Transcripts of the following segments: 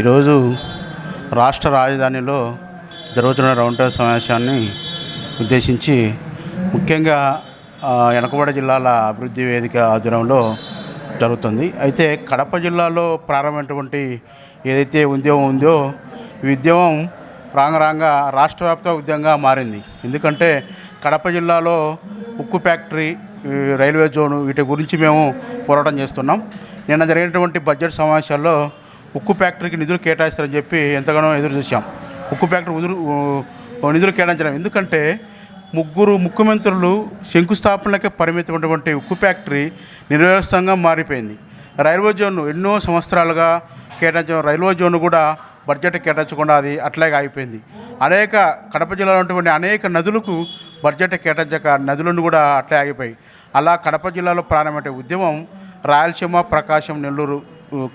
ఈరోజు రాష్ట్ర రాజధానిలో జరుగుతున్న రౌండ్ టేబుల్ సమావేశాన్ని ఉద్దేశించి ముఖ్యంగా వెనకబడ జిల్లాల అభివృద్ధి వేదిక ఆధ్వర్యంలో జరుగుతుంది. అయితే కడప జిల్లాలో ప్రారంభమైనటువంటి ఏదైతే ఉద్యమం ఉందో ఈ ఉద్యమం రాంగ రాష్ట్ర వ్యాప్త ఉద్యమంగా మారింది. ఎందుకంటే కడప జిల్లాలో ఉక్కు ఫ్యాక్టరీ రైల్వే జోను వీటి గురించి మేము పోరాటం చేస్తున్నాం. నిన్న జరిగినటువంటి బడ్జెట్ సమావేశాల్లో ఉక్కు ఫ్యాక్టరీకి నిధులు కేటాయిస్తారని చెప్పి ఎంతగానో ఎదురు చూసాం ఉక్కు ఫ్యాక్టరీ ఉదురు నిధులు కేటాయించడం. ఎందుకంటే ముగ్గురు ముఖ్యమంత్రులు శంకుస్థాపనలకే పరిమితమైనటువంటి ఉక్కు ఫ్యాక్టరీ నిర్వ్యవస్థంగా మారిపోయింది. రైల్వే జోన్ ఎన్నో సంవత్సరాలుగా కేటాయించిన రైల్వే జోన్ కూడా బడ్జెట్ కేటాయించకుండా అది అట్లాగే ఆగిపోయింది. అనేక కడప జిల్లాలో ఉన్నటువంటి అనేక నదులకు బడ్జెట్ కేటాయించక నదులను కూడా అట్లే ఆగిపోయాయి అలా కడప జిల్లాలో ప్రారంభమైన ఉద్యమం రాయలసీమ ప్రకాశం నెల్లూరు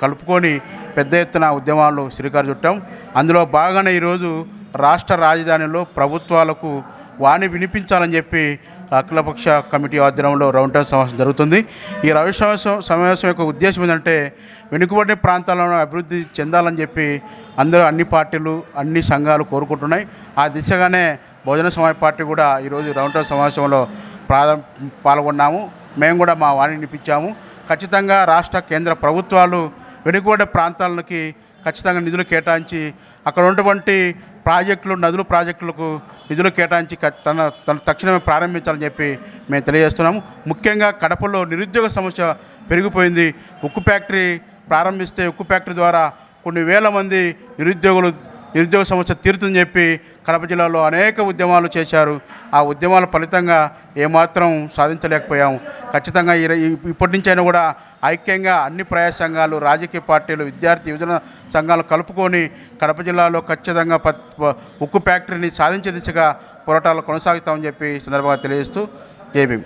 కలుపుకొని పెద్ద ఎత్తున ఉద్యమాలు శ్రీకారు చుట్టాం. అందులో బాగానే ఈరోజు రాష్ట్ర రాజధానిలో ప్రభుత్వాలకు వాణి వినిపించాలని చెప్పి అఖిలపక్ష కమిటీ ఆధ్వర్యంలో రౌండ్ టేబుల్ సమావేశం జరుగుతుంది. ఈ రవి సమావేశం సమావేశం యొక్క ఉద్దేశం ఏంటంటే వెనుకబడిన ప్రాంతాలను అభివృద్ధి చెందాలని చెప్పి అందరూ అన్ని పార్టీలు అన్ని సంఘాలు కోరుకుంటున్నాయి. ఆ దిశగానే బహుజన సమాజ పార్టీ కూడా ఈరోజు రౌండ్ టేబుల్ సమావేశంలో ప్రాధం పాల్గొన్నాము. మేము కూడా మా వాణి వినిపించాము. ఖచ్చితంగా రాష్ట్ర కేంద్ర ప్రభుత్వాలు వెనుకబడే ప్రాంతాలకి ఖచ్చితంగా నిధులు కేటాయించి అక్కడ ఉన్నటువంటి ప్రాజెక్టులు నదులు ప్రాజెక్టులకు నిధులు కేటాయించి తన తన తక్షణమే ప్రారంభించాలని చెప్పి మేము తెలియజేస్తున్నాము. ముఖ్యంగా కడపలో నిరుద్యోగ సమస్య పెరిగిపోయింది. ఉక్కు ఫ్యాక్టరీ ప్రారంభిస్తే ఉక్కు ఫ్యాక్టరీ ద్వారా కొన్ని వేల మంది నిరుద్యోగులు నిరుద్యోగ సమస్య తీరుతుందని చెప్పి కడప జిల్లాలో అనేక ఉద్యమాలు చేశారు. ఆ ఉద్యమాల ఫలితంగా ఏమాత్రం సాధించలేకపోయాము. ఖచ్చితంగా ఈ ఈ- ఇప్పటి నుంచైనా కూడా ఐక్యంగా అన్ని ప్రయా సంఘాలు రాజకీయ పార్టీలు విద్యార్థి యువజన సంఘాలు కలుపుకొని కడప జిల్లాలో ఖచ్చితంగా ప- ఉక్కు ఫ్యాక్టరీని సాధించే దిశగా పోరాటాలు కొనసాగుతామని చెప్పి సందర్భంగా తెలియజేస్తూ జేబీ